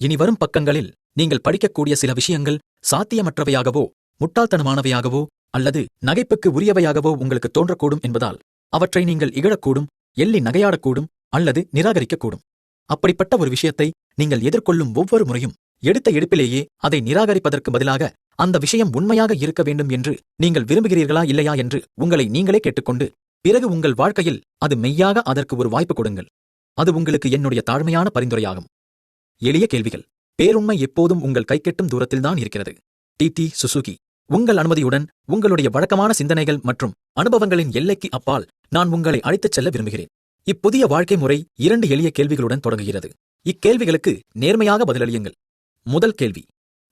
இனி வரும் பக்கங்களில் நீங்கள் படிக்கக்கூடிய சில விஷயங்கள் சாத்தியமற்றவையாகவோ முட்டாள்தனமானவையாகவோ அல்லது நகைப்புக்கு உரியவையாகவோ உங்களுக்கு தோன்றக்கூடும் என்பதால் அவற்றை நீங்கள் இகழக்கூடும் எள்ளி நகையாடக்கூடும் அல்லது நிராகரிக்கக்கூடும். அப்படிப்பட்ட ஒரு விஷயத்தை நீங்கள் எதிர்கொள்ளும் ஒவ்வொரு முறையும் எடுத்த எடுப்பிலேயே அதை நிராகரிப்பதற்கு பதிலாக அந்த விஷயம் உண்மையாக இருக்க வேண்டும் என்று நீங்கள் விரும்புகிறீர்களா இல்லையா என்று உங்களை நீங்களே கேட்டுக்கொண்டு பிறகு உங்கள் வாழ்க்கையில் அது மெய்யாக அதற்கு ஒரு வாய்ப்பு கொடுங்கள். அது உங்களுக்கு என்னுடைய தாழ்மையான பரிந்துரையாகும். எளிய கேள்விகள். பேருண்மை எப்போதும் உங்கள் கைக்கெட்டும் தூரத்தில்தான் இருக்கிறது. டி டி சுசுகி உங்கள் அனுமதியுடன் உங்களுடைய வழக்கமான சிந்தனைகள் மற்றும் அனுபவங்களின் எல்லைக்கு அப்பால் நான் உங்களை அழைத்துச் செல்ல விரும்புகிறேன். இப்புதிய வாழ்க்கை முறை இரண்டு எளிய கேள்விகளுடன் தொடங்குகிறது. இக்கேள்விகளுக்கு நேர்மையாக பதிலளியுங்கள். முதல் கேள்வி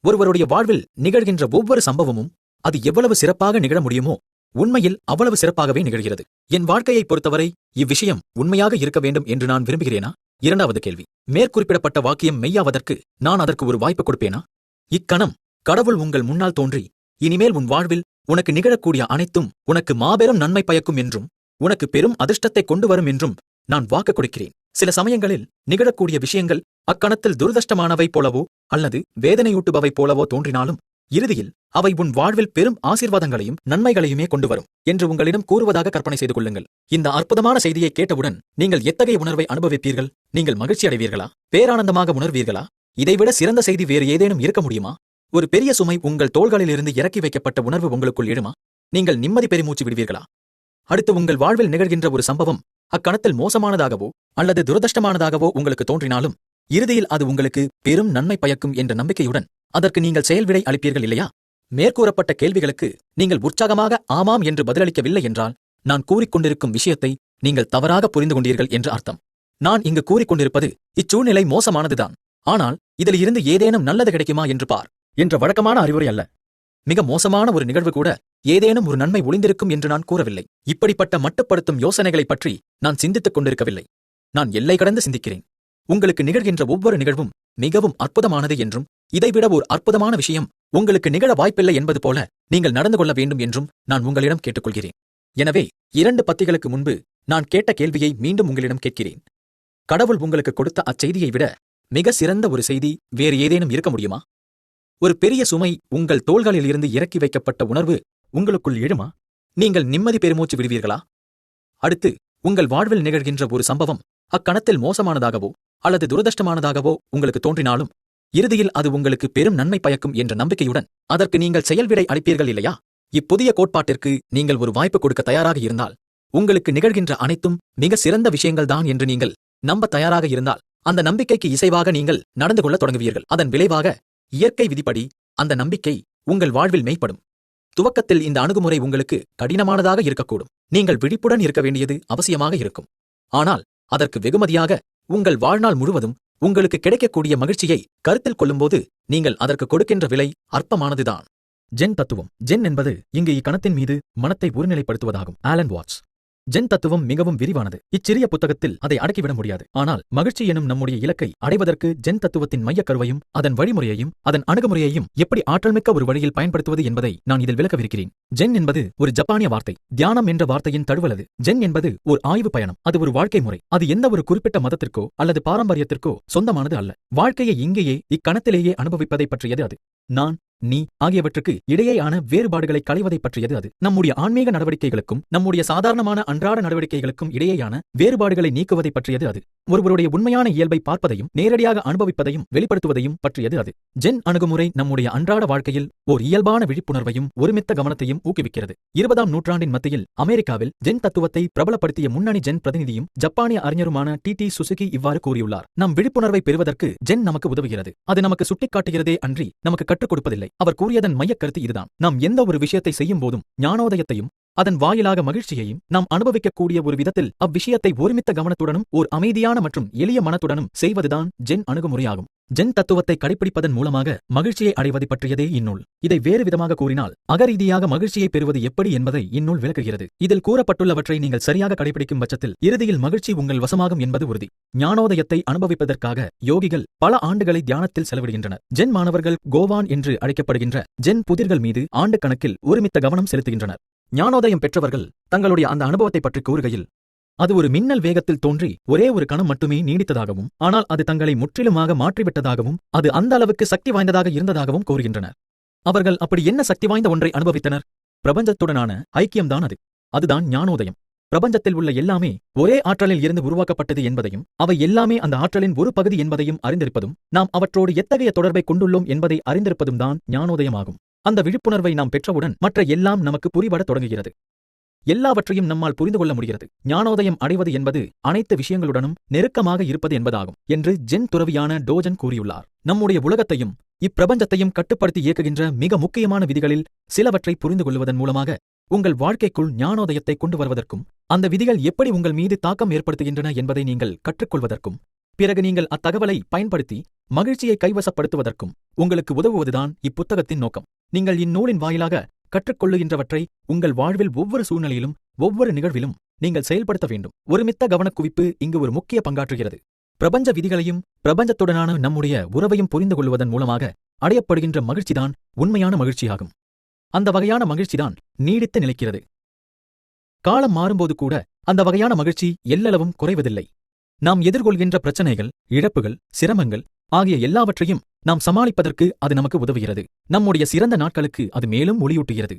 ஒருவருடைய வாழ்வில் நிகழ்கின்ற ஒவ்வொரு சம்பவமும் அது எவ்வளவு சிறப்பாக நிகழ முடியுமோ உண்மையில் அவ்வளவு சிறப்பாகவே நிகழ்கிறது. என் வாழ்க்கையைப் பொறுத்தவரை இவ்விஷயம் உண்மையாக இருக்க வேண்டும் என்று நான் விரும்புகிறேனா? இரண்டாவது கேள்வி. மேற்குறிப்பிடப்பட்ட வாக்கியம் மெய்யாவதற்கு நான் அதற்கு ஒரு வாய்ப்பு கொடுப்பேனா? இக்கணம் கடவுள் உங்கள் முன்னால் தோன்றி இனிமேல் உன் வாழ்வில் உனக்கு நிகழக்கூடிய அனைத்தும் உனக்கு மாபெரும் நன்மை பயக்கும் என்றும் உனக்கு பெரும் அதிர்ஷ்டத்தை கொண்டு வரும் என்றும் நான் வாக்கு கொடுக்கிறேன். சில சமயங்களில் நிகழக்கூடிய விஷயங்கள் அக்கணத்தில் துரதிருஷ்டமானவை போலவோ அல்லது வேதனையூட்டுபவை போலவோ தோன்றினாலும் இறுதியில் அவை உன் வாழ்வில் பெரும் ஆசீர்வாதங்களையும் நன்மைகளையுமே கொண்டு வரும் என்று உங்களிடம் கூறுவதாக கற்பனை செய்து கொள்ளுங்கள். இந்த அற்புதமான செய்தியை கேட்டவுடன் நீங்கள் எத்தகைய உணர்வை அனுபவிப்பீர்கள்? நீங்கள் மகிழ்ச்சி அடைவீர்களா? பேரானந்தமாக உணர்வீர்களா? இதைவிட சிறந்த செய்தி வேறு ஏதேனும் இருக்க முடியுமா? ஒரு பெரிய சுமை உங்கள் தோள்களிலிருந்து இறக்கி வைக்கப்பட்ட உணர்வு உங்களுக்குள் எழுமா? நீங்கள் நிம்மதி பெருமூச்சு விடுவீர்களா? அடுத்து உங்கள் வாழ்வில் நிகழ்கின்ற ஒரு சம்பவம் அக்கணத்தில் மோசமானதாகவோ அல்லது துரதிருஷ்டமானதாகவோ உங்களுக்கு தோன்றினாலும் இறுதியில் அது உங்களுக்கு பெரும் நன்மை பயக்கும் என்ற நம்பிக்கையுடன் அதற்கு நீங்கள் செயல்விடை அளிப்பீர்கள் இல்லையா? மேற்கூறப்பட்ட கேள்விகளுக்கு நீங்கள் உற்சாகமாக ஆமாம் என்று பதிலளிக்கவில்லை என்றால் நான் கூறிக்கொண்டிருக்கும் விஷயத்தை நீங்கள் தவறாக புரிந்து கொண்டீர்கள் என்று அர்த்தம். நான் இங்கு கூறிக்கொண்டிருப்பது இச்சூழ்நிலை மோசமானதுதான். ஆனால் இதில் இருந்து ஏதேனும் நல்லது கிடைக்குமா என்று பார் என்ற வழக்கமான அறிவுரை அல்ல. மிக மோசமான ஒரு நிகழ்வு கூட ஏதேனும் ஒரு நன்மை ஒளிந்திருக்கும் என்று நான் கூறவில்லை. இப்படிப்பட்ட மட்டுப்படுத்தும் யோசனைகளைப் பற்றி நான் சிந்தித்துக் கொண்டிருக்கவில்லை. நான் எல்லை கடந்து சிந்திக்கிறேன். உங்களுக்கு நிகழ்கின்ற ஒவ்வொரு நிகழ்வும் மிகவும் அற்புதமானது என்றும் இதைவிட ஒரு அற்புதமான விஷயம். உங்களுக்கு நிகழ வாய்ப்பில்லை என்பது போல நீங்கள் நடந்து கொள்ள வேண்டும் என்றும் நான் உங்களிடம் கேட்டுக்கொள்கிறேன். எனவே இரண்டு பத்திகளுக்கு முன்பு நான் கேட்ட கேள்வியை மீண்டும் உங்களிடம் கேட்கிறேன். கடவுள் உங்களுக்கு கொடுத்த அச்செய்தியை விட மிக சிறந்த ஒரு செய்தி வேறு ஏதேனும் இருக்க முடியுமா? ஒரு பெரிய சுமை உங்கள் தோள்களில் இருந்து இறக்கி வைக்கப்பட்ட உணர்வு உங்களுக்குள் எழுமா? நீங்கள் நிம்மதி பெருமூச்சு விடுவீர்களா? அடுத்து உங்கள் வாழ்வில் நிகழ்கின்ற ஒரு சம்பவம் அக்கணத்தில் மோசமானதாகவோ அல்லது துரதிருஷ்டமானதாகவோ உங்களுக்கு தோன்றினாலும் இறுதியில் அது உங்களுக்கு பெரும் நன்மை பயக்கும் என்ற நம்பிக்கையுடன் அதற்கு நீங்கள் செயல்விடை அளிப்பீர்கள் இல்லையா? இப்புதிய கோட்பாட்டிற்கு நீங்கள் ஒரு வாய்ப்பு கொடுக்க தயாராக இருந்தால் உங்களுக்கு நிகழ்கின்ற அனைத்தும் மிக சிறந்த விஷயங்கள்தான் என்று நீங்கள் நம்ப தயாராக இருந்தால் அந்த நம்பிக்கைக்கு இசைவாக நீங்கள் நடந்து கொள்ள தொடங்குவீர்கள். அதன் விளைவாக இயற்கை விதிப்படி அந்த நம்பிக்கை உங்கள் வாழ்வில் மெய்ப்படும். துவக்கத்தில் இந்த அணுகுமுறை உங்களுக்கு கடினமானதாக இருக்கக்கூடும். நீங்கள் விழிப்புடன் இருக்க வேண்டியது அவசியமாக இருக்கும். ஆனால் அதற்கு வெகுமதியாக உங்கள் வாழ்நாள் முழுவதும் உங்களுக்கு கிடைக்கக்கூடிய மகிழ்ச்சியை கருத்தில் கொள்ளும்போது நீங்கள் அதற்கு கொடுக்கின்ற விலை அற்பமானதுதான். ஜென் தத்துவம். ஜென் என்பது இங்கு இக்கணத்தின் மீது மனத்தை ஒருநிலைப்படுத்துவதாகும். Alan watts. ஜென் தத்துவம் மிகவும் விரிவானது. இச்சிறிய புத்தகத்தில் அதை அடக்கிவிட முடியாது. ஆனால் மகிழ்ச்சி எனும் நம்முடைய இலக்கை அடைவதற்கு ஜென் தத்துவத்தின் மையக் கருவையும் அதன் வழிமுறையையும் அதன் அணுகுமுறையையும் எப்படி ஆற்றல்மிக்க ஒரு வழியில் பயன்படுத்துவது என்பதை நான் இதில் விளக்கவிருக்கிறேன். ஜென் என்பது ஒரு ஜப்பானிய வார்த்தை. தியானம் என்ற வார்த்தையின் தழுவலது. ஜென் என்பது ஒரு ஆய்வு பயணம். அது ஒரு வாழ்க்கை முறை. அது எந்த ஒரு குறிப்பிட்ட மதத்திற்கோ அல்லது பாரம்பரியத்திற்கோ சொந்தமானது அல்ல. வாழ்க்கையை இங்கேயே இக்கணத்திலேயே அனுபவிப்பதை பற்றியது அது. நான் நீ ஆகியவற்றுக்கு இடையேயான வேறுபாடுகளை களைவதை பற்றியது அது. நம்முடைய ஆன்மீக நடவடிக்கைகளுக்கும் நம்முடைய சாதாரணமான அன்றாட நடவடிக்கைகளுக்கும் இடையேயான வேறுபாடுகளை நீக்குவதை பற்றியது அது. ஒருவருடைய உண்மையான இயல்பை பார்ப்பதையும் நேரடியாக அனுபவிப்பதையும் வெளிப்படுத்துவதையும் பற்றியது அது. ஜென் அணுகுமுறை நம்முடைய அன்றாட வாழ்க்கையில் ஓர் இயல்பான விழிப்புணர்வையும் ஒருமித்த கவனத்தையும் ஊக்குவிக்கிறது. இருபதாம் நூற்றாண்டின் மத்தியில் அமெரிக்காவில் ஜென் தத்துவத்தை பிரபலப்படுத்திய முன்னணி ஜென் பிரதிநிதியும் ஜப்பானிய அறிஞருமான டி டி சுசுகி இவ்வாறு கூறியுள்ளார். நம் விழிப்புணர்வை பெறுவதற்கு ஜென் நமக்கு உதவுகிறது. அது நமக்கு சுட்டிக்காட்டுகிறதே அன்றி நமக்கு கற்றுக் கொடுப்பதில்லை. அவர் கூறியதன் மையக் கருத்து இதுதான். நாம் எந்த ஒரு விஷயத்தை செய்யும் போதும் ஞானோதயத்தையும் அதன் வாயிலாக மகிழ்ச்சியையும் நாம் அனுபவிக்கக்கூடிய ஒரு விதத்தில் அவ்விஷயத்தை ஒருமித்த கவனத்துடனும் ஓர் அமைதியான மற்றும் எளிய மனத்துடனும் செய்வதுதான் ஜென் அணுகுமுறையாகும். ஜென் தத்துவத்தை கடைபிடிப்பதன் மூலமாக மகிழ்ச்சியை அடைவது பற்றியதே இந்நூல். இதை வேறு விதமாக கூறினால் அகரீதியாக மகிழ்ச்சியை பெறுவது எப்படி என்பதை இந்நூல் விளக்குகிறது. இதில் கூறப்பட்டுள்ளவற்றை நீங்கள் சரியாக கடைபிடிக்கும் பட்சத்தில் இறுதியில் மகிழ்ச்சி உங்கள் வசமாகும் என்பது உறுதி. ஞானோதயத்தை அனுபவிப்பதற்காக யோகிகள் பல ஆண்டுகளை தியானத்தில் செலவிடுகின்றனர். ஜென் மாணவர்கள் கோவான் என்று அழைக்கப்படுகின்ற ஜென் புதிர்கள் மீது ஆண்டு கணக்கில் ஒருமித்த கவனம் செலுத்துகின்றனர். ஞானோதயம் பெற்றவர்கள் தங்களுடைய அந்த அனுபவத்தை பற்றி கூறுகையில் அது ஒரு மின்னல் வேகத்தில் தோன்றி ஒரே ஒரு கணம் மட்டுமே நீடித்ததாகவும் ஆனால் அது தங்களை முற்றிலுமாக மாற்றிவிட்டதாகவும் அது அந்த அளவுக்கு சக்தி வாய்ந்ததாக இருந்ததாகவும் கூறுகின்றனர். அவர்கள் அப்படி என்ன சக்தி வாய்ந்த ஒன்றை அனுபவித்தனர்? பிரபஞ்சத்துடனான ஐக்கியம்தான் அது. அதுதான் ஞானோதயம். பிரபஞ்சத்தில் உள்ள எல்லாமே ஒரே ஆற்றலில் இருந்து உருவாக்கப்பட்டது என்பதையும் அவை எல்லாமே அந்த ஆற்றலின் ஒரு பகுதி என்பதையும் அறிந்திருப்பதும் நாம் அவற்றோடு எத்தகைய தொடர்பை கொண்டுள்ளோம் என்பதை அறிந்திருப்பதும் தான் ஞானோதயமாகும். அந்த விழிப்புணர்வை நாம் பெற்றவுடன் மற்ற எல்லாம் நமக்கு புரிபடத் தொடங்குகிறது. எல்லாவற்றையும் நம்மால் புரிந்து கொள்ள முடிகிறது. ஞானோதயம் அடைவது என்பது அனைத்து விஷயங்களுடனும் நெருக்கமாக இருப்பது என்பதாகும் என்று ஜென் துறவியான டோஜன் கூறியுள்ளார். நம்முடைய உலகத்தையும் இப்பிரபஞ்சத்தையும் கட்டுப்படுத்தி இயக்குகின்ற மிக முக்கியமான விதிகளில் சிலவற்றை புரிந்து கொள்வதன் மூலமாக உங்கள் வாழ்க்கைக்குள் ஞானோதயத்தை கொண்டு வருவதற்கும் அந்த விதிகள் எப்படி உங்கள் மீது தாக்கம் ஏற்படுத்துகின்றன என்பதை நீங்கள் கற்றுக்கொள்வதற்கும் பிறகு நீங்கள் அத்தகவலை பயன்படுத்தி மகிழ்ச்சியை கைவசப்படுத்துவதற்கும் உங்களுக்கு உதவுவதுதான் இப்புத்தகத்தின் நோக்கம். நீங்கள் இந்நூலின் வாயிலாக கற்றுக்கொள்ளுகின்றவற்றை உங்கள் வாழ்வில் ஒவ்வொரு சூழ்நிலையிலும் ஒவ்வொரு நிகழ்விலும் நீங்கள் செயல்படுத்த வேண்டும். ஒருமித்த கவனக்குவிப்பு இங்கு ஒரு முக்கிய பங்காற்றுகிறது. பிரபஞ்ச விதிகளையும் பிரபஞ்சத்துடனான நம்முடைய உறவையும் புரிந்து கொள்வதன் மூலமாக அடையப்படுகின்ற மகிழ்ச்சிதான் உண்மையான மகிழ்ச்சியாகும். அந்த வகையான மகிழ்ச்சிதான் நீடித்து நிலைக்கிறது. காலம் மாறும்போது கூட அந்த வகையான மகிழ்ச்சி எல்லளவும் குறைவதில்லை. நாம் எதிர்கொள்கின்ற பிரச்சனைகள் இழப்புகள் சிரமங்கள் ஆகிய எல்லாவற்றையும் நாம் சமாளிப்பதற்கு அது நமக்கு உதவுகிறது. நம்முடைய சிறந்த நாட்களுக்கு அது மேலும் ஒளியூட்டுகிறது.